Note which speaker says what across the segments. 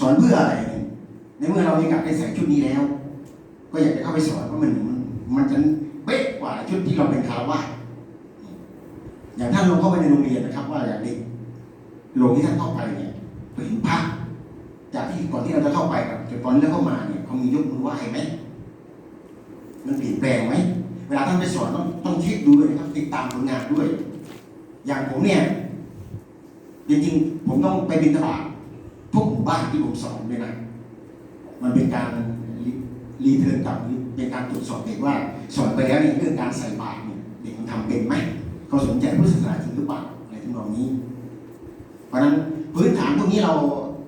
Speaker 1: สอนเพื่ออะไรเนี่ยในเมื่อเรามีการได้ใส่ชุดนี้แล้ว ก็อยากจะเข้าไปสอนเพราะมันมันจะเป๊ะกว่าชุดที่เราเป็นคารวะอย่างท่านลงเข้าไปในโรงเรียนนะครับ ว่าอย่างเด็กโรงที่ท่านเข้าไปเนี่ยไปเห็นพระจากที่ก่อนที่เราจะเข้าไปกับตอนที่เราเข้ามาเนี่ยเขามียกมือไหว้ไหมมันเปลี่ยนแปลงไหมเวลาท่านไปสอนต้องต้องเช็คดูด้วยนะครับติดตามผลงานด้วย อย่างผมเนี่ยจริงๆผมต้องไปบินตบา ตทุกหมู่บ้านที่ผมสอนเลยนะมันเป็นการรีเทิร์นกลับเป็นการตรวจสอบเด็กว่าสอนไปแล้วเนี่ยเรื่องการใส่บาตรเนี่ยเด็กมันทำเป็นไหมเขาสนใจพุทธศาสนาจริงหรือเปล่าอะไรทั้งนองนี้ เพราะฉะนั้นพื้นฐานพวกนี้เรา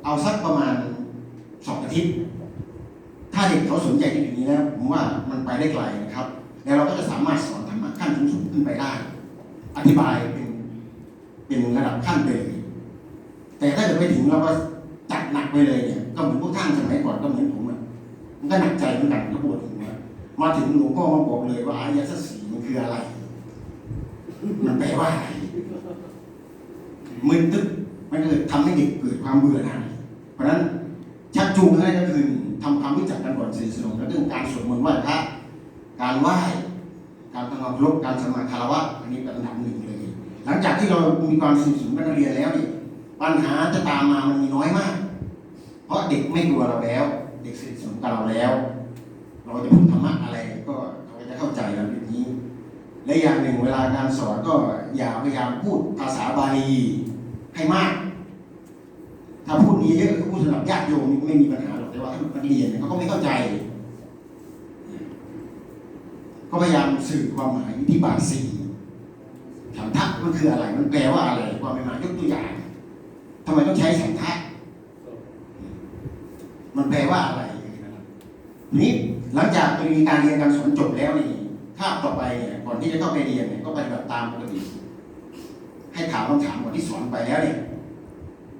Speaker 1: เอาสักประมาณสองอาทิตย์ ถ้าเด็กเขาสนใจในอย่างนี้แล้วผมว่ามันไปได้ไกลนะครับ แล้วเราก็จะสามารถสอนธรรมะขั้นสูงขึ้นไปได้ อธิบายเป็นเป็นระดับขั้นไปเลยแต่ถ้าเกิดไปถึงเราก็ จัดหนักไปเลยเนี่ยก็เหมือนพวกท่านสมัยก่อนก็เหมือนผมอะมันก็หนักใจเหมือนกันก็ปวดหัวมาถึงหลวงพ่อมาบอกเลยว่าอายะสัสีมันคืออะไร มันแปลว่าอะไรมึนตึ๊บมันก็เลยทำให้เด็กเกิดความเบื่อหน่ายเพราะนั้นชักจูงให้ก็คือทำความรู้จักกันก่อนสนิทสนมแล้วเรื่องการสวดมนต์ไหว้พระการไหว้การทำความรพการสมาคารวะอันนี้เป็นอันดับหนึ่งเลย หลังจากที่เรามีความสนิทสนมกันเรียนแล้วนี่ ปัญหาจะตามมามันมีน้อยมาก เพราะเด็กไม่กลัวเราแล้ว เด็กสนิทสนมกับเราแล้ว เราจะพูดธรรมะอะไรก็เขาจะเข้าใจเราแบบนี้ และอย่างหนึ่งเวลาการสอนก็อย่าพยายามพูดภาษาบาลีให้มาก ถ้าพูดนี้เยอะก็พูดสำหรับญาติโยมไม่มีปัญหาหรอกแต่ว่าถ้านักเรียนเนี่ยเขาก็ไม่เข้าใจ ก็พยายามสื่อความหมายที่บาทสี่ฉันทะมันคืออะไร มันแปลว่าอะไร ความหมายยกตัวอย่าง ทำไมต้องใช้ฉันทะมันแปลว่าอะไรทีนี้หลังจากมีการเรียนการสอนจบแล้วนี่คาบต่อไปเนี่ยก่อนที่จะเข้าไปเรียนเนี่ยก็ปฏิบัติตามปกติ ให้ถามคำถามก่อนที่สอนไปแล้วเนี่ย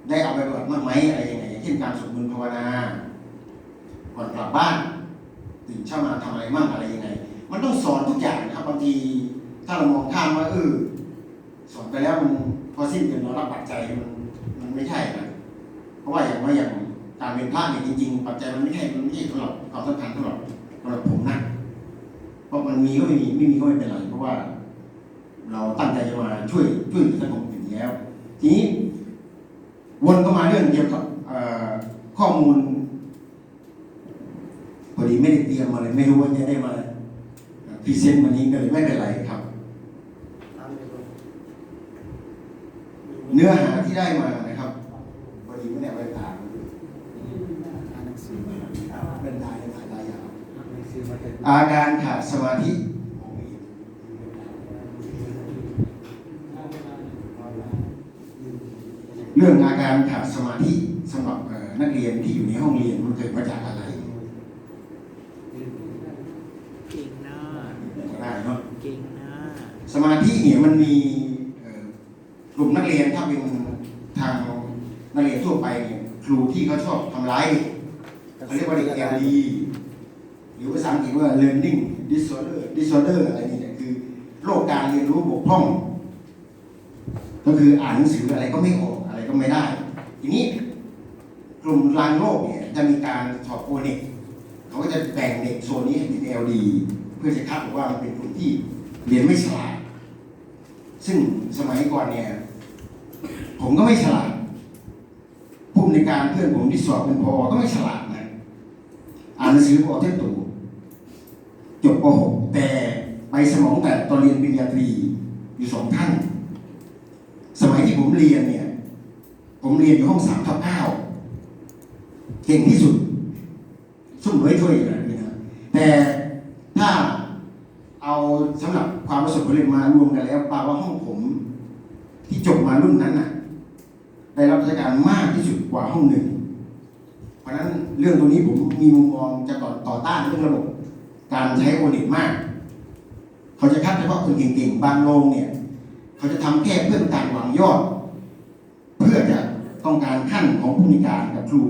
Speaker 1: ได้เอาไปปฏิบัติบ้างไหมอะไรยังไงเช่นการสวดมนต์ภาวนาก่อนกลับบ้านตื่นเช้ามาทำอะไรบ้างอะไรยังไง มันต้องสอนทุกอย่างนะครับบางทีถ้าเรามองข้ามว่าเออสอนไปแล้วมันพอสิ้นเดือนเรารับปัจจัยมัน ไม่ใช่นะเพราะว่าอย่างว่าอย่างการเป็นพระเนี่ยจริงๆปัจจัยมันไม่ใช่มันไม่ใช่สำหรับความสำคัญสำหรับสำหรับผมนะเพราะมันมีก็ไม่มีไม่มีก็ไม่เป็นไรเพราะว่า เราตั้งใจจะมาช่วยช่วยเหลือสังคมอยู่แล้ว ทีนี้วนก็มาเรื่องเกี่ยวกับเอ่อข้อมูลพอดีไม่ได้เตรียมมาเลยไม่รู้ว่าจะได้มาพรีเซนต์วันนี้ก็เลยไม่เป็นไรครับ เนื้อหาที่ได้มานะครับพอดีไม่ได้เอาไปถามเป็นได้ถ่ายได้ยาว อาการขาดสมาธิ เรื่องอาการขาดสมาธิสำหรับนักเรียนที่อยู่ในห้องเรียนมันเกิดมาจากอะไร
Speaker 2: เก่งน้า
Speaker 1: ได้เนาะ
Speaker 2: เก่งน้า
Speaker 1: สมาธิเนี่ยมันมีกลุ่มนักเรียนถ้าเป็นทางนักเรียนทั่วไปเนี่ยครูที่เขาชอบทำร้ายเขาเรียกว่าเด็ก LD หรือภา ษาอังกฤษว่า learning disorder disorder อะไรนี่เนี่ยคือโรคการเรียนรู้บกพร่อง ก็คืออ่านหนังสืออะไรก็ไม่ออกอะไรก็ไม่ได้ ทีนี้กลุ่มรางโลกเนี่ยจะมีการสอบโอเน็กเขาก็จะแบ่งเด็กโซนนี้ให้เป็น LD เพื่อจะคัดว่ามันเป็นกลุ่มที่เรียนไม่ฉลาด ซึ่งสมัยก่อนเนี่ย ผมก็ไม่ฉลาดผู้ในการเพื่อนผมที่สอบเป็นพอก็ไม่ฉลาดนะอ่านหนังสือพอเทศตู จบป .6 แต่ไปสมองแต่ตอนเรียนปริญญาตรีอยู่สองท่าน สมัยที่ผมเรียนเนี่ย ผมเรียนอยู่ห้องสามทับเก้าเก่งที่สุดซุ่มเลยถ้วยนะนี่นะแต่ถ้าเอาสำหรับความประสบความสำเร็จมารวมกันแล้วแปลว่าห้องผม ที่จบมารุ่นนั้นน่ะ ได้รับราชการมากที่สุดกว่าห้องหนึ่ง เพราะฉะนั้นเรื่องตรงนี้ผมมีมุมมองจะต่อต่อต้านเรื่องระบบ การใช้โอเน็ตมาก เขาจะคัดเฉพาะคนเก่งๆ บางโรงเนี่ย เขาจะทำแค่เพื่อการหวังยอด เพื่อจะต้องการขั้นของผู้มีการกับครู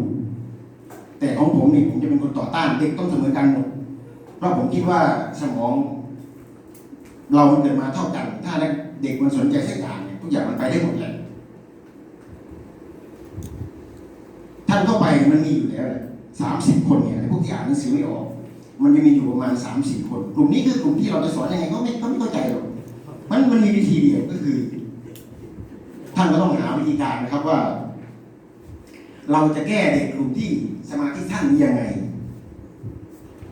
Speaker 1: แต่ของผมนี่ผมจะเป็นคนต่อต้านเด็กต้องเสมอกันหมดเพราะผมคิดว่าสมอง เราเกิดมาเท่ากัน ถ้าเด็กมันสนใจสักอย่างเนี่ยทุกอย่างมันไปได้หมดเลยท่านเข้าไปมันมีอยู่แล้วสามสิบคนเนี่ยไอ้พวกที่อ่านหนังสือไม่ออก มันจะมีอยู่ประมาณสามสี่คน กลุ่มนี้คือกลุ่มที่เราจะสอนยังไงก็ไม่ก็ไม่เข้าใจหรอกมันมันมีวิธีเดียวก็คือ ท่านก็ต้องหาวิธีการนะครับว่า เราจะแก้เด็กกลุ่มที่สมาธิสั้นนี้ยังไง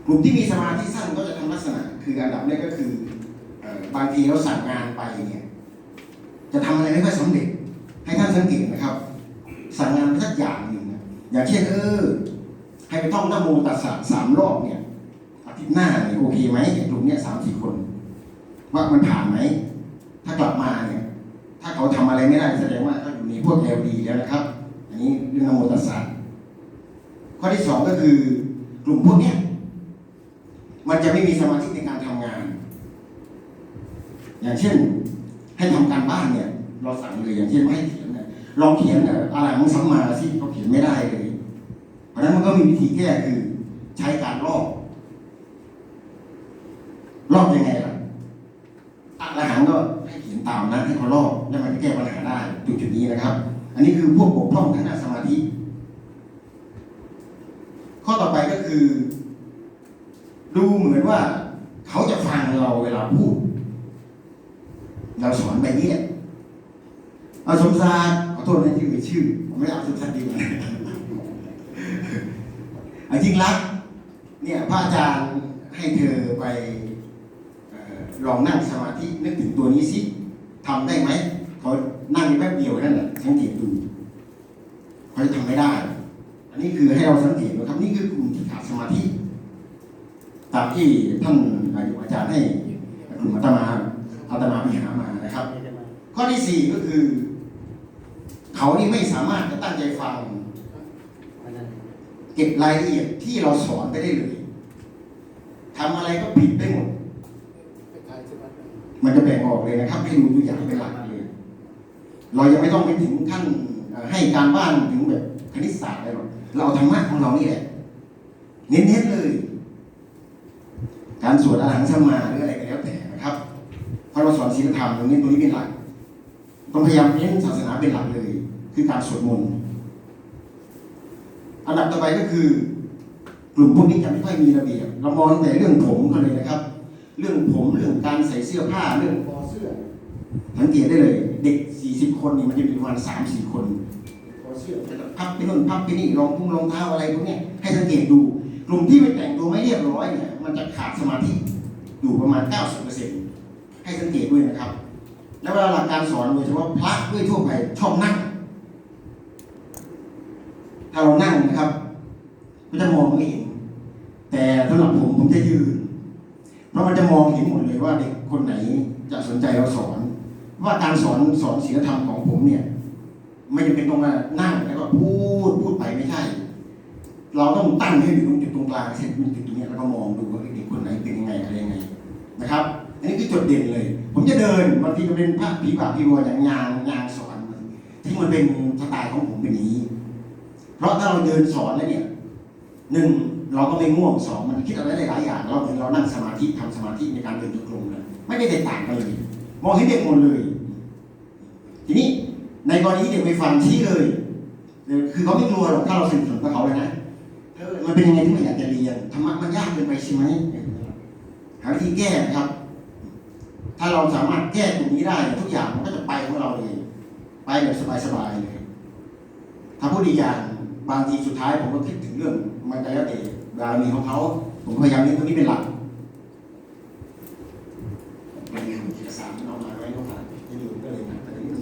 Speaker 1: กลุ่มที่มีสมาธิสั้นก็จะทำลักษณะ คืออันดับแรกก็คือบางทีเราสั่งงานไปเนี่ยจะทำอะไรไม่ค่อยสำเร็จ ให้ท่านสังเกตนะครับ สั่งงานสักอย่างหนึ่งนะอย่างเช่นเออให้ไปท่องนโมตัสสะสามรอบเนี่ย ทิตย์หน้าเนี่ยโอเคไหมกลุ่มเนี่ยสามสี่คน ว่ามันผ่านไหม ถ้ากลับมาเนี่ย ถ้าเขาทำอะไรไม่ได้แสดงว่าเขาอยู่ในพวก LD แล้วนะครับ อันนี้เรื่องนโมตัสสะข้อที่สองก็คือกลุ่มพวกเนี้ยมันจะไม่มีสมาธิในการทำงาน อย่างเช่น ให้ทำการบ้านเนี่ย เราสั่งเลยอย่างเช่นไม่ให้เขียนเนี่ยลองเขียนเน่ยอะไรมันสัมมาสิเขาเขียนไม่ได้เลย เพราะฉะนั้นมันก็มีวิธีแก้คือใช้การลอก ลอกยังไงล่ะอรหันก็ให้เขียนตามนั้นให้เขาลอกแล้วมันจะแก้ปัญหาได้จุดจุดนี้นะครับ อันนี้คือพวกบกพร่องทางด้านสมาธิ ข้อต่อไปก็คือ ดูเหมือนว่า เขาจะฟังเราเวลาพูด เราสอนแบบนี้แหละเอาสมศาสตร์ขอโทษนะที่เอ่ยชื่อผมไม่เอาสมศาสตร์ดีกว่าอาจริงรักเนี่ยพระอาจารย์ให้เธอไป ลองนั่งสมาธินึกถึงตัวนี้สิทำได้ไหมเขานั่งแป๊บเดียวนั่นแหละสังเกตดูเขาจะทำไม่ได้ อันนี้คือให้เราสังเกตนะครับ นี่คือกลุ่มที่ขาดสมาธิตามที่ท่านอาจารย์ให้กลุ่มอาตมาอาตมาไปหามานะครับ ข้อที่สี่ก็คือ เขานี่ไม่สามารถจะตั้งใจฟังเก็บรายละเอียดที่เราสอนไปได้เลยทำอะไรก็ผิดไปหมด มันจะแบ่งออกเลยนะครับให้ดูตัวอย่างเป็นหลักเลย เรายังไม่ต้องไปถึงขั้นให้การบ้านถึงแบบคณิตศาสตร์อะไรหรอกเราเอาธรรมะของเรานี่แหละเน้นๆเลย การสวดอาหารสมาหรืออะไรก็แล้วแต่นะครับพราะเราสอนศีลธรรมตรงนี้ตรงนี้เป็นหลักต้องพยายามเน้นศาสนาเป็นหลักเลย คือการสวดมนต์อันดับต่อไปก็คือกลุ่มพวกนี้จะไม่ค่อยมีระเบียบเรามองตั้งแต่เรื่องผมกันเลยนะครับ เรื่องผมเรื่องการใส่เสื้อผ้าเรื่องคอเสื้อสังเกตได้เลย เด็ก 40 คนนี่มันจะมีประมาณ3 4คนคอเสื้อจะพับไปนู่นพับไปนี่รองพุ่งรองเท้าอะไรพวกนี้ให้สังเกตดู กลุ่มที่ไม่แต่งตัวไม่เรียบร้อยเนี่ยมันจะขาดสมาธิอยู่ประมาณ 90%ให้สังเกตด้วยนะครับ แล้วเวลาหลักการสอนโดยเฉพาะพระด้วยทั่วไปชอบนั่งถ้าเรานั่งนะครับ ก็จะมองไม่เห็นแต่สำหรับผมผมจะยืน เพราะมันจะมองเห็นหมดเลยว่าเด็กคนไหนจะสนใจเราสอน ว่าการสอนสอนศีลธรรมของผมเนี่ย ไม่จำเป็นต้องมานั่งแล้วก็พูดพูดไปไม่ใช่ เราต้องตั้งให้อยู่ตรงจุดตรงกลางเส้นมันจุดตรงเนี้ยแล้วก็มองดูว่าเด็กคนไหนเป็นยังไงอะไรยังไงนะครับอันนี้คือจุดเด่นเลย ผมจะเดินบางทีก็เป็นพระผีบาผีบัวอย่างยางยางสอนที่มันเป็นสไตล์ของผมเป็นนี้ เพราะถ้าเราเดินสอนแล้วเนี่ยหนึ่ง เราก็ไม่ง่วงสองมันคิดอะไรได้หลายอย่างเราเหมือนเรานั่งสมาธิทำสมาธิในการเดินจงกรมเลยไม่ได้แตกต่างกันเลย มองเห็นเด็กหมดเลย ทีนี้ในกรณีเด็กไม่ฟังชี้เลยคือเขาไม่กลัวหรอกถ้าเราสนิทสนมกับเขาเลยนะเออมันเป็นยังไงที่ไม่อยากจะเรียนธรรมะมันยากเกินไปใช่ไหมหาวิธีแก้นะครับ ถ้าเราสามารถแก้ตรงนี้ได้ ทุกอย่างมันก็จะไปของเราเลยไปแบบสบายๆเลยถ้าพูดอีกอย่างบางทีสุดท้ายผมก็คิดถึงเรื่องมันก็แล้วแต่ บารมีของเขาผมพยายามเน้นตรงนี้เป็นหลักมันมีเอกสารเอามาไว้ก็ผ่านจะอยู่ก็เลยนะแต่นี้
Speaker 2: แล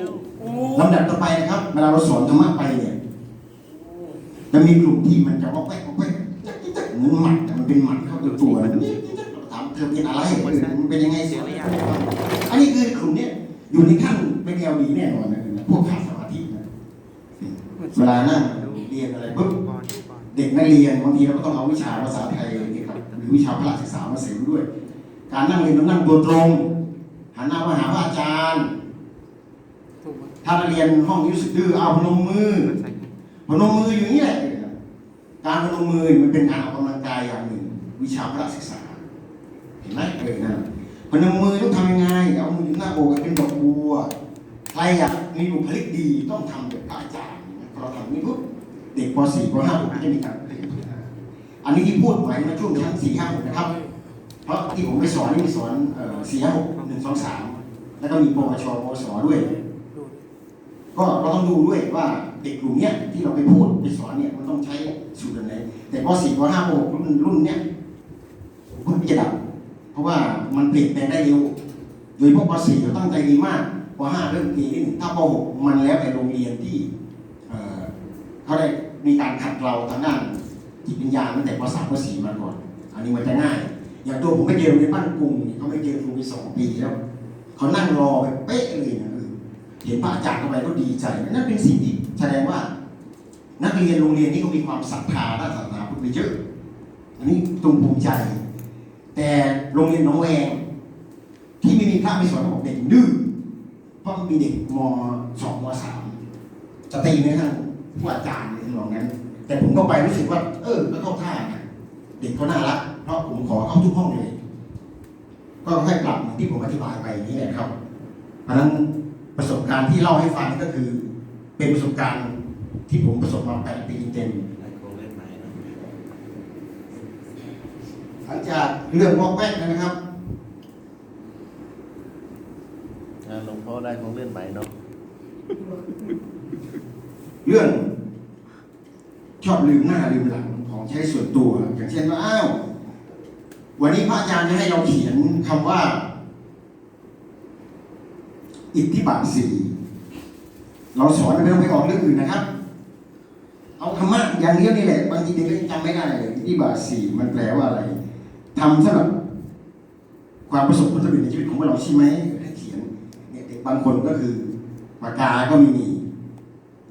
Speaker 2: ้ว
Speaker 1: ลำดับต่อไปนะครับ เวลาเราสอนธรรมะไปเนี่ยจะมีกลุ่มที่มันจะวอกแวกวอกแวกจักจิ๊กจักเหมือนหมัดแต่มันเป็นหมัดเข้าตัวตัวแล้วมันถามเธอเป็นอะไรมันเป็นยังไงเสียอันนี้คือกลุ่มเนี้ยอยู่ในขั้น เป็นแนวดีแน่นอนนะพวกขาดสมาธินะเวลานั่งเรียนอะไรปุ๊บเด็กนักเรียนบางทีเราก็ต้องเอาวิชาภาษาไทยเกี่ยวกับหรือวิชาพละศึกษามาเสริมด้วย การนั่งเรียนต้องนั่งตัวตรงหันหน้ามาหาพระอาจารย์
Speaker 2: ถ้า
Speaker 1: เรียนห้องนี้รู้สึกดื้อเอาพนมมือพนมมืออยู่นี่แหละการพนมมือมันเป็นการออกกำลังกายอย่างหนึ่ง วิชาพละศึกษา เห็นไหมเออนั่นพนมมือต้องทำยังไงเอามืออยู่หน้าอกเป็นดอกบัว รอยากมีบุคลิกดีต้องทำแบบอาจารย์พอเราทำนี้ปุ๊บเด็กป .4 ป .5 ก็จะมีการเรียนอันนี้ที่พูดหมายมาช่วงชั้น4 5 6นะครับ เพราะที่ผมไปสอนนี่มีสอนสี่ห้าหกหนึ่งสองสามแล้วก็มีปวชปวสด้วย ก็เราต้องดูด้วยว่าเด็กกลุ่มเนี้ยที่เราไปพูดไปสอนเนี่ยมันต้องใช้สูตรไหนแต่ป .4 ป .5 ป .6 รุ่นรุ่นเนี้ยผมก็จะดับเพราะว่ามันเปลี่ยนแปลงได้เร็วโดยพวกป .4 เราตั้งใจดีมาก ป .5 เริ่มเกนิดหนึ่งถ้าป .6 มันแล้วแต่โรงเรียนที่เขาได้มีการขัดเราทางด้านจิตวิญญาณตั้งแต่ป .3 ป .4 มาก่อน อันนี้มันจะง่าย อย่างตัวผมไปเจอในบ้านกรุงเนี่ยเขาไม่เจอครูไปสองปีแล้วเขานั่งรอแบบเป๊ะเลยนะเห็นพระอาจารย์เข้าไปก็ดีใจนั่นเป็นสิ่งที่แสดงว่า นักเรียนโรงเรียนนี้ก็มีความศรัทธาด้านศาสนาพุทธไปเยอะอันนี้ตรงภูมิใจ แต่โรงเรียนน้องแวงที่ไม่มีพระไม่สอนบอกเด็กดื้อ เพราะมีเด็กมสองมสามจะตีในทางผู้อาจารย์ในทำนองนั้น แต่ผมก็ไปรู้สึกว่า เออก็เข้าท่านะเด็กเขาน่ารักเพราะผมขอเข้าทุกห้องเลย ก็ให้ปรับเหมือนที่ผมอธิบายไปอย่างนี้แหละครับเพราะฉะนั้นประสบการณ์ที่เล่าให้ฟังก็คือ เป็นประสบการณ์ที่ผมประสบมาแปดปีเต็ม
Speaker 3: ได้โครงเล่นไหมนะ
Speaker 1: หลังจากเรื่องวอกแวกนะครับ
Speaker 3: งานหลวงพ่อได้ของเล่นใหม่เนาะ
Speaker 1: เรื่อง ชอบลืมหน้าลืมหลังของใช้ส่วนตัว อย่างเช่นว่าอ้าววันนี้พระอาจารย์จะให้เราเขียนคำว่า อิทธิบาทสี่เราสอนไม่ต้องไปออกเรื่องอื่นนะครับ เอาธรรมะอย่างเดียวนี่แหละบางทีเด็กจำไม่ได้เลยอิทธิบาทสี่มันแปลว่าอะไรทำสำหรับความประสบผลสำเร็จในชีวิตของเราใช่ไหม บางคนก็คือปากกาก็ไม่มี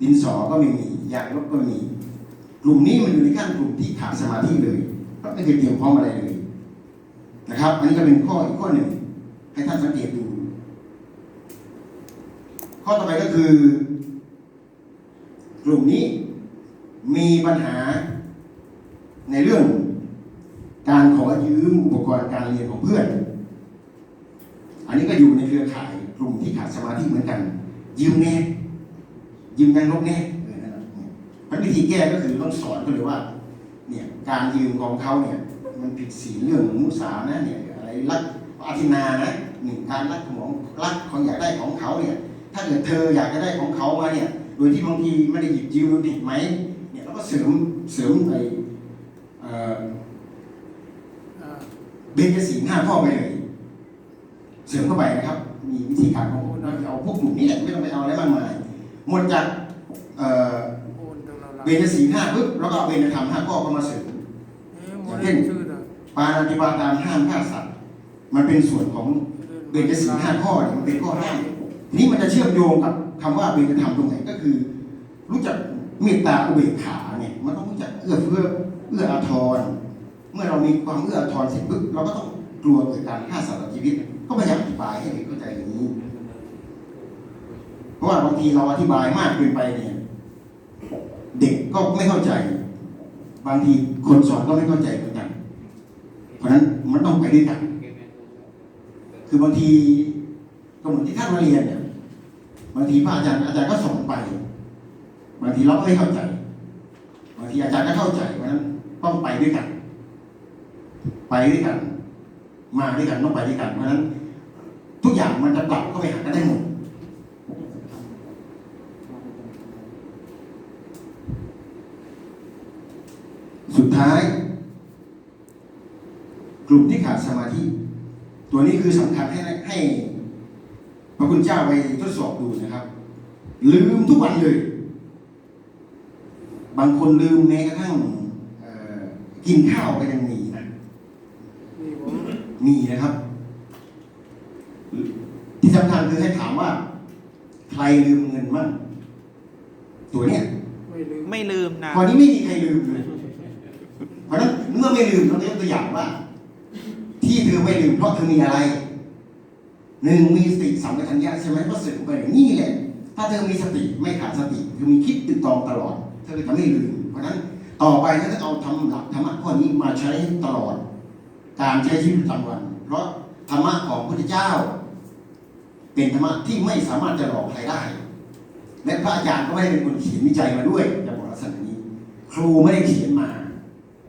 Speaker 1: ดินสอก็ไม่มียางลบก็ไม่มี กลุ่มนี้มันอยู่ในขั้นกลุ่มที่ขาดสมาธิเลยก็ไม่เคยเตรียมพร้อมอะไรเลยนะครับ อันนี้ก็เป็นข้ออีกข้อหนึ่ง ให้ท่านสังเกตดู ข้อต่อไปก็คือ กลุ่มนี้มีปัญหาในเรื่องการขอยืมอุปกรณ์การเรียนของเพื่อน อันนี้ก็อยู่ในเครือข่าย กลุ่มที่ขาดสมาธิเหมือนกัน ยืมแน่ยืมยังลบแน่เออนั่นแหละวิธีแก้ก็คือต้องสอนเขาเลยว่า เนี่ยการยืมของเขาเนี่ย มันผิดศีลเรื่องมุสานะเนี่ยอะไรรักอาทินานะหนึ่งการรักของรักของอยากได้ของเขาเนี่ย ถ้าเกิดเธออยากจะได้ของเขามาเนี่ย โดยที่บางทีไม่ได้หยิบยืมผิดไหมเนี่ยเราก็เสริมเสริมไปเอ่อ
Speaker 2: อ่า
Speaker 1: เบญจศีลห้าข้อไปเลย เสริมเข้าไปนะครับ มีวิธีการของเราเอาพวกกลุ่มนี้แหละไม่ต้องไปเอาอะไรมากมายหมดจากเอ่อ
Speaker 2: โอนตรงเบ
Speaker 1: ญจศีลห้าปุ๊บแล้วก็เอาเบญจธรรมห้าข้อเข้ามาเสริม
Speaker 2: อ๊ะโมเดลชื่ออะ
Speaker 1: ปาณาติปาตามห้ามฆ่าสัตว์มันเป็นส่วนของเบญจศีลห้าข้อเนี่ยมันเป็นข้อห้าทีนี้มันจะเชื่อมโยงกับคำว่าเบญจธรรมตรงไหนก็คือ รู้จักเมตตาอุเบกขาเนี่ยมันต้องรู้จักเอื้อเฟื้อเอื้ออาทร เมื่อเรามีความเอื้ออาทรเสร็จปุ๊บเราก็ต้องกลัวเกิดการฆ่าสัตว์ตัดชีวิต ก็พยายามอธิบายให้เด็กเข้าใจอย่างนี้ เพ ราะว่าบางทีเราอธิบายมากเกินไปเนี่ย เด็กก็ไม่เข้าใจ บางทีคนสอนก็ไม่เข้าใจเหมือนกัน เพราะนั้นมันต้องไปด้วยกัน คือบางทีก็เหมือนที่ท่านมาเรียนเนี่ยบางทีพระอาจารย์อาจารย์ก็สอนไป บางทีเราก็ไม่เข้าใจ บางทีอาจารย์ก็เข้าใจ เพราะนั้นต้องไปด้วยกัน ไปด้วยกัน มาด้วยกันต้องไปด้วยกัน เพราะนั้น ทุกอย่างมันจะปรับเข้าไปหากันได้หมด สุด ท้าย กลุ่มที่ขาดสมาธิ ตัวนี้คือสำคัญให้ให้พระคุณเจ้าไปทดสอบดูนะครับ ลืมทุกวันเลย บางคนลืมแม้กระทั่งเอ่อกินข้าวก็ยังมีนะ
Speaker 2: นี่ผม
Speaker 1: มีนะครับ ที่สำคัญคือให้ถามว่า ใครลืมเงินมั่งตัวเนี้ย
Speaker 2: ไม่ลืม
Speaker 4: ไม่ลืมนะ
Speaker 1: ตอนนี้ไม่มีใครลืมเลย เพราะนั้นเมื่อไม่ลืมเราจะยกตัวอย่างว่า ที่เธอไม่ลืมเพราะเธอมีอะไรหนึ่งมีสติสัมปชัญญะใช่ไหมก็สริมไปนี่แหละ ถ้าเธอมีสติไม่ขาดสติคือมีคิดติดตองตลอด เธอจะไม่ลืม เพราะฉะนั้นต่อไปถ้าจะเอาทำหลักธรรมะข้อนี้มาใช้ตลอด การใช้ชีวิตประจำวัน เพราะธรรมะของพระพุทธเจ้า เป็นธรรมะที่ไม่สามารถจะหลอกใครได้ และพระอาจารย์ก็ไม่ได้เป็นคนเขียนวิจัยมาด้วยจะบอกลักษณะนี้ ครูไม่ได้เขียนมา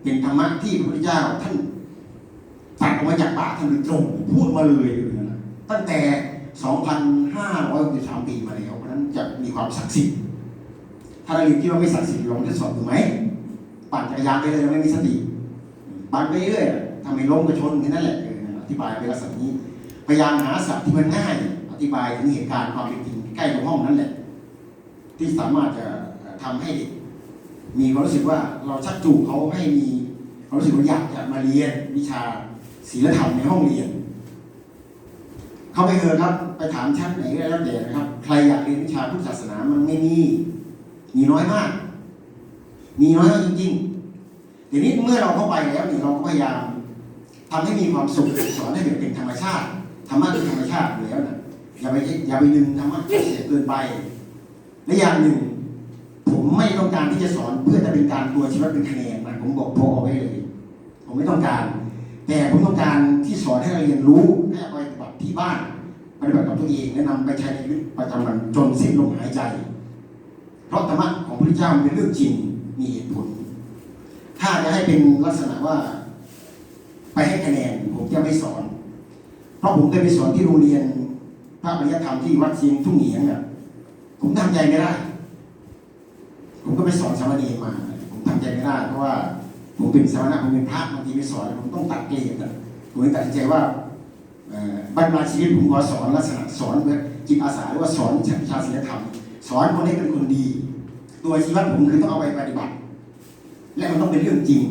Speaker 1: เป็นธรรมะที่พระพุทธเจ้าท่านตัดออกมาจากปากท่านโดยตรงพูดมาเลยนะตั้งแต่ 2,563 ปีมาแล้วเพราะนั้นจะมีความศักดิ์สิทธิ์ถ้าเราคิดว่าไม่ศักดิ์สิทธิ์ลองทดสอบดูไหมปั่นจักรยานไปเลยไม่มีสติปั่นไปเรื่อยทำให้ล้มกระชนแค่นั้นแหละอธิบายไปลักษณะนี้พยายามหาศัพท์ที่มันง่าย อธิบายถึงเหตุการณ์ความเป็นจริงใกล้ตรงห้องนั้นแหละ ที่สามารถจะทำให้เด็กมีความรู้สึกว่าเราชักจูงเขาให้มี ความรู้สึกว่าอยากจะมาเรียนวิชาศีลธรรมในห้องเรียน เข้าไปเถอะครับ ไปถามชั้นไหนก็แล้วแต่นะครับ ใครอยากเรียนวิชาพุทธศาสนามันไม่มีมีน้อยมาก มีน้อยมากจริงๆทีนี้เมื่อเราเข้าไปแล้วนี่เราก็พยายามทำให้มีความสุขสอนให้เป็นธรรมชาติธรรมะเป็นธรรมชาติอยู่แล้วนะอย่าไปอย่าไปดึงธรรมะเสียเกินไปและอย่างหนึ่ง ผมไม่ต้องการที่จะสอนเพื่อจะเป็นการตัวชีวิตเป็นคะแนนนผมบอกพอไว้เลย ผมไม่ต้องการ แต่ผมต้องการที่สอนให้เราเรียนรู้ให้เอาไปปฏิบัติที่บ้านปฏิบัติกับตัวเองและนำไปใช้ในชีวิตประจำวันจนสิ้นลมหายใจ เพราะธรรมะของพระเจ้าเป็นเรื่องจริงมีเหตุผล ถ้าจะให้เป็นลักษณะว่า ไปให้คะแนนผมจะไม่สอน เพราะผมเคยไปสอนที่โรงเรียนพระปริยธรรมที่วัดเชียงทุ่งเหนียงเนี่ยผมทำใจไม่ได้ ก็ไปสอนสามเณรมา ผมทำใจไม่ได้เพราะว่า ผมเป็นสามเณรผมเป็นพระบางทีไปสอนผมต้องตัดเกรดอะผมตัดใจว่าบรรดาชีวิตผมขอสอนลักษณะสอนเพื่อจิตอาสาหรือว่าสอนวิชาศีลธรรม สอนคนให้เป็นคนดี ตัวชีวิตผมคือต้องเอาไปปฏิบัติ และมันต้องเป็นเรื่องจริง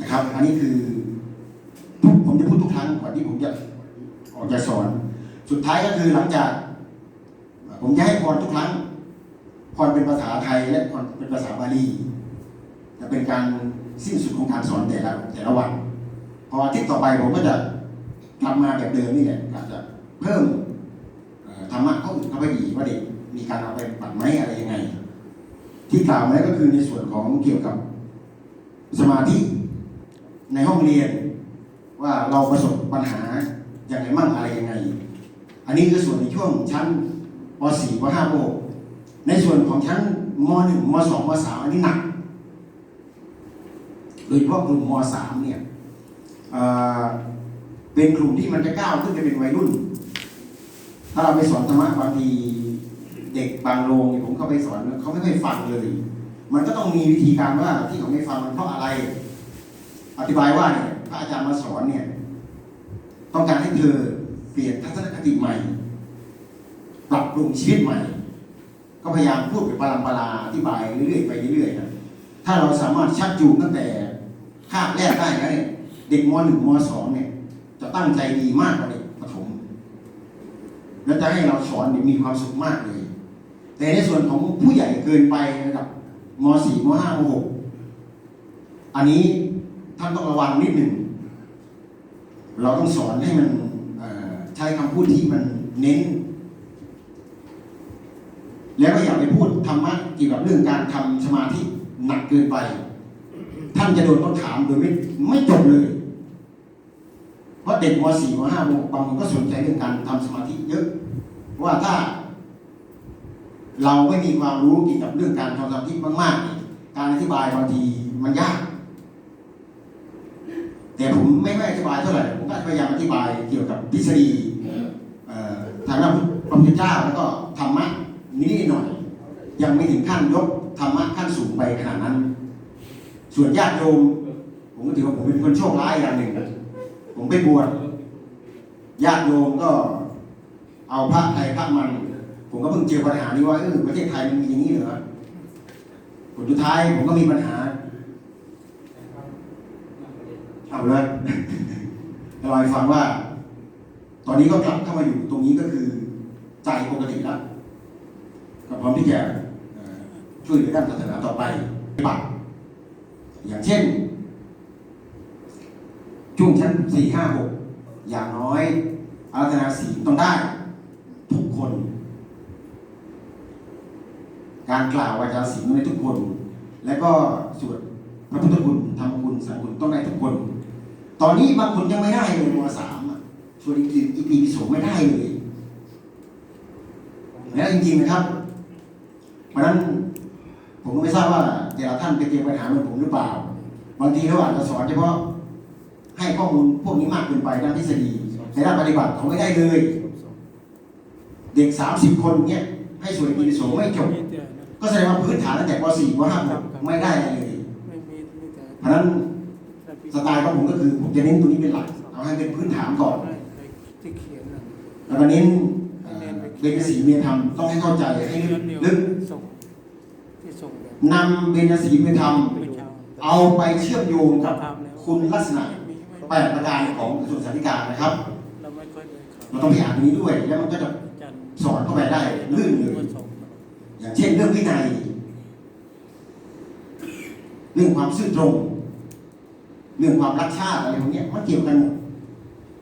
Speaker 1: นะครับ อันนี้คือทุกผมจะพูดทุกครั้งก่อนที่ผมจะออกจะสอน สุดท้ายก็คือหลังจาก ผมจะให้พรทุกครั้ง พรเป็นภาษาไทยและพรเป็นภาษาบาลีจะเป็นการสิ้นสุดของการสอนแต่ละแต่ละวันพออาทิตย์ต่อไปผมก็จะกลับมาแบบเดิมนี่แหละอาจจะเพิ่มธรรมะเข้าอื่นเข้าไปอีกว่าเด็กมีการเอาไปปัดไหมอะไรยังไง ที่กล่าวมาแล้วก็คือในส่วนของเกี่ยวกับสมาธิในห้องเรียนว่าเราประสบปัญหาอย่างไรมั่งอะไรยังไง อันนี้คือส่วนในช่วงชั้นป .4 ป .5 ป .6 ในส่วนของชั้นม .1 ม .2 ม .3 อันนี้หนัก โดยเฉพาะกลุ่มม .3 เนี่ยเป็นกลุ่มที่มันจะก้าวขึ้นไปเป็นวัยรุ่น ถ้าเราไปสอนธรรมะบางทีเด็กบางโรงเนี่ยผมเข้าไปสอนเขาไม่เคยฟังเลย มันก็ต้องมีวิธีการว่าที่เขาไม่ฟังมันเพราะอะไร อธิบายว่าเนี่ยพระอาจารย์มาสอนเนี่ย ต้องการให้เธอเปลี่ยนทัศนคติใหม่ ปรับปรุงชีวิตใหม่ ก็พยายามพูดเป็นปรำปราอธิบายเรื่อยๆไปเรื่อยๆนะถ้าเราสามารถชักจูงตั้งแต่คาบแรกได้แล้วเนี่ยเด็กม .1 ม .2 เนี่ย จะตั้งใจดีมากกว่าเด็กประถม แล้วจะให้เราสอนเนี่ยมีความสุขมากเลย แต่ในส่วนของผู้ใหญ่เกินไประดับม .4 ม .5 ม .6 อันนี้ท่านต้องระวังนิดหนึ่ง เราต้องสอนให้มันใช้คำพูดที่มันเน้น แล้วก็อย่าไปพูดธรรมะเกี่ยวกับเรื่องการทำสมาธิหนักเกินไป ท่านจะโดนต้นถามโดยไม่ไม่จบเลยเพราะเด็กม .4 ม .5 บางคนก็สนใจเรื่องการทำสมาธิเยอะว่าถ้า เราไม่มีความรู้เกี่ยวกับเรื่องการทำสมาธิมากๆการอธิบายบางทีมันยากแต่ผมไม่ไม่อธิบายเท่าไหร่ผมก็พยายามอธิบายเกี่ยวกับทฤษฎีทางด้านพระพุทธเจ้าแล้วก็ธรรมะ นิดหน่อย ยังไม่ถึงขั้นยกธรรมะขั้นสูงไปขนาดนั้น ส่วนญาติโยม ผมก็ถือว่าผมเป็นคนโชคร้ายอย่างหนึ่งผมไปบวชญาติโยมก็เอาพระไทยพระมัน ผมก็เพิ่งเจอปัญหานี้ว่าเออประเทศไทยมันมีอย่างนี้เหรอผลสุดท้ายผมก็มีปัญหาเอาเลยจะเล่าให้ฟังว่า ตอนนี้ก็กลับเข้ามาอยู่ตรงนี้ก็คือใจปกติแล้ว ร้อมที่จะช่วยเหลือด้านศาสนาต่อไปปฏิบัติอย่างเช่น ช่วงชั้นสี่ห้าหกอย่างน้อยอารัธนาศีลต้องได้ ทุกคน การกล่าววาจาศีลต้องได้ทุกคน และก็สวดพระพุทธคุณธรรมคุณสังคุณต้องได้ทุกคน ตอนนี้บางคนยังไม่ได้เลยมสามส่วนอีกอีกปีสองไม่ได้เลยแล้วจริงๆนะครับ เพราะฉะนั้นผมก็ไม่ทราบว่าแต่ละท่านเป็นเตรียมปัญหาเหมือนผมหรือเปล่า บางทีเราอาจจะสอนเฉพาะให้ข้อมูลพวกนี้มากเกินไปด้านทฤษฎีในด้านปฏิบัติเขาไม่ได้เลย เด็ก30คนเนี่ยให้สวนปีโสองไม่จบก็แสดงว่าพื้นฐานตั้งแต่ป .4 ป .5 ไม่ได้อะไรเลย
Speaker 2: ไม่มีมีแต่
Speaker 1: เพราะนั้นสไตล์ของผมก็คือผมจะเน้นตัวนี้เป็นหลักเอาให้เป็นพื้นฐานก่อนแล้วก็เน้น เอ่อเบญจศีลเมียธรรมต้องให้เข้าใจให้
Speaker 2: เดือนเดียว
Speaker 1: ลึก
Speaker 2: ส่งที่ส่งแบบ
Speaker 1: นำเบญจศีลเมียธรรม
Speaker 2: ไม่เช้า
Speaker 1: เอาไปเชื่อมโยงกับ
Speaker 2: ทำแล้ว
Speaker 1: คุณลักษณะ
Speaker 2: ไม่มีไม่
Speaker 1: แปดประการของกระทรวงสาธารณสุขนะครับ
Speaker 2: เราไม่ค่อยเลยเขา
Speaker 1: เราต้องไปอ่านตรงนี้ด้วย แล้วมันก็จะ
Speaker 2: จันทร์
Speaker 1: สอนเข้าไปได้ลื่นเลย
Speaker 2: วันส่ง
Speaker 1: อย่างเช่นเรื่องวินัยเรื่องความซื่อตรง เรื่องความรักชาติอะไรพวกเนี้ยมันเกี่ยวกันหมด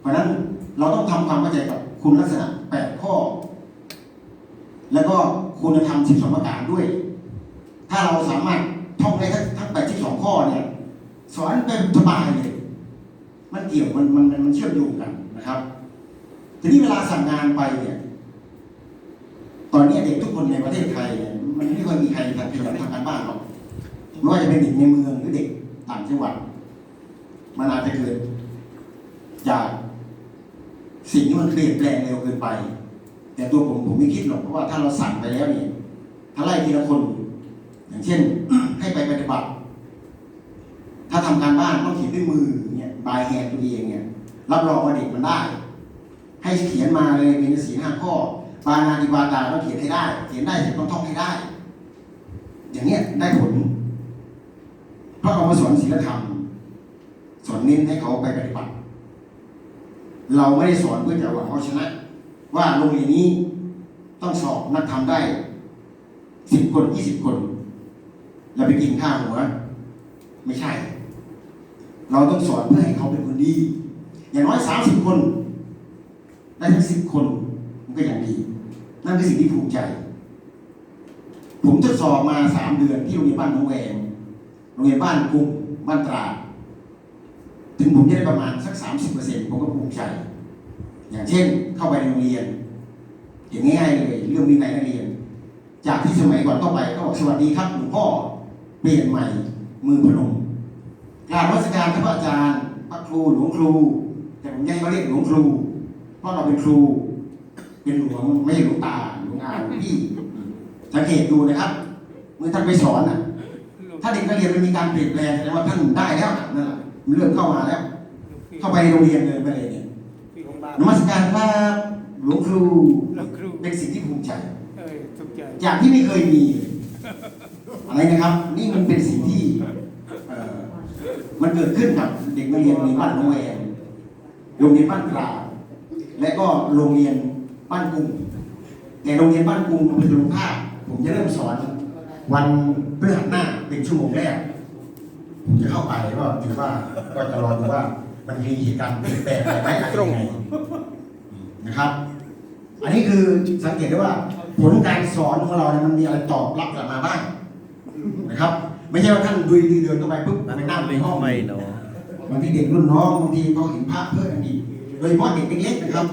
Speaker 1: เพราะฉะนั้นเราต้องทำความเข้าใจกับคุณลักษณะแปดข้อ แล้วก็คุณธรรมสิบสองประการด้วย ถ้าเราสามารถท่องได้ทั้งทั้งแปดสิบสองข้อเนี่ย สอนเป็นสบายเลย มันเกี่ยวมันมันมันเชื่อมโยงกันนะครับ ทีนี้เวลาสั่งงานไปเนี่ย ตอนนี้เด็กทุกคนในประเทศไทยเนี่ยมันไม่ค่อยมีใครทำขยันทำการบ้านหรอกไม่ว่าจะเป็นเด็กในเมืองหรือเด็กต่างจังหวัด มันอาจจะเกิดจากสิ่งที่มันเปลี่ยนแปลงเร็วเกินไป แต่ตัวผมผมไม่คิดหรอกเพราะว่าถ้าเราสั่งไปแล้วเนี่ยถ้าไล่ทีละคน อย่างเช่น ให้ไปปฏิบัติ ถ้าทำการบ้านต้องเขียนด้วยมือเนี่ยบายแฮนด์ตัวเองเนี่ยรับรองว่าเด็กมันได้ ให้เขียนมาเลยมีสีลห้าข้อปานาติปาตาต้องเขียนให้ได้ เขียนได้เสร็จต้องท่องให้ได้ อย่างเนี้ยได้ผลเพราะเรามาสอนศีลธรรมสอนเน้นให้เขาไปปฏิบัติ เราไม่ได้สอนเพื่อจะหวังเอาชนะ ว่าโรงเรียนนี้ต้องสอบนักธรรมได้สิบคนยี่สิบคน เราไปกินข้าวหัวไม่ใช่ เราต้องสอนเพื่อให้เขาเป็นคนดี อย่างน้อยสามสิบคน ได้ทั้งสิบคน มันก็อย่างดี นั่นคือสิ่งที่ภูมิใจ ผมทดสอบมาสามเดือนที่โรงเรียนบ้านหนองแวงโรงเรียนบ้านกรุงบ้านตราดถึงผมจะได้ประมาณสักสามสิบเปอร์เซ็นต์ผมก็ภูมิใจ อย่างเช่น เข้าไปในโรงเรียน อย่างง่ายๆเลยเรื่องวินัยนักเรียน จากที่สมัยก่อนเข้าไปก็บอกสวัสดีครับหลวงพ่อเปลี่ยนใหม่ มือพนมกรารวัสการท่านอาจารย์พระครูหลวงครู แต่ผมยังไม่เรียกหลวงครู เพราะเราเป็นครู เป็นหลวงไม่ใช่หลวงตาหลวงอาหลวงพี่สังเกตดูนะครับ เมื่อท่านไปสอนน่ะถ้าเด็กนักเรียนมันมีการเปลี่ยนแปลงแสดงว่าท่านได้แล้วนั่นแหละมันเริ่มเข้ามาแล้ว เข้าไปโรงเรียนเลยไปเลยเนี่ย นมัสการครับหลวงครู
Speaker 2: แล้วครู
Speaker 1: เป็นสิ่งที่ภูมิใจ
Speaker 2: เอ้ยทุกใจ
Speaker 1: จากที่ไม่เคยมีอะไรนะครับ นี่มันเป็นสิ่งที่เอ่อมันเกิดขึ้นกับเด็กนักเรียนในบ้านโรงแรมโรงเรียนบ้านกลางและก็โรงเรียนบ้านกรุงแต่โรงเรียนบ้านกรุงมันเป็นโรงภาคผมจะเริ่มสอน วันพฤหัสหน้าเป็นชั่วโมงแรก ผมจะเข้าไปก็ถือว่าก็จะรอดูว่า มันมีเหตุการณ์เปลี่ยนแปลงอะไรไหมอะไรยังไงนะครับ อันนี้คือสังเกตได้ว่าผลการสอนของเราเนี่ยมันมีอะไรตอบรับกลับมาบ้างนะครับ ไม่ใช่ว่าท่านดุยดีเดินเข้าไปปุ๊บ
Speaker 3: นั่น
Speaker 1: ไป
Speaker 3: ก็
Speaker 1: นั่งใน
Speaker 3: เป็น
Speaker 1: ห้อง
Speaker 3: ไม่เนาะ
Speaker 1: บางทีเด็กรุ่นน้องบางทีเขาเห็นภาพเพื่อนกันดีโดยเฉพาะเด็กเล็กๆนะครับ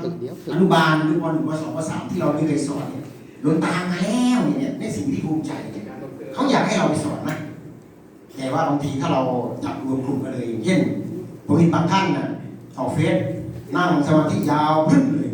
Speaker 1: อนุบาลหรือปหนึ่งปสองปสามที่เราไม่เคยสอนเนี่ยโดนตามมาแล้วเนี่ยในสิ่งที่ภูมิใจเนี่ยเขาอยากให้เราไปสอนนะแต่ว่าบางทีถ้าเราจับรวมกลุ่มกันเลยอย่างเช่น ผมเห็นบางท่านน่ะออกเฟซนั่งสมาธิยาวพึ่งเลย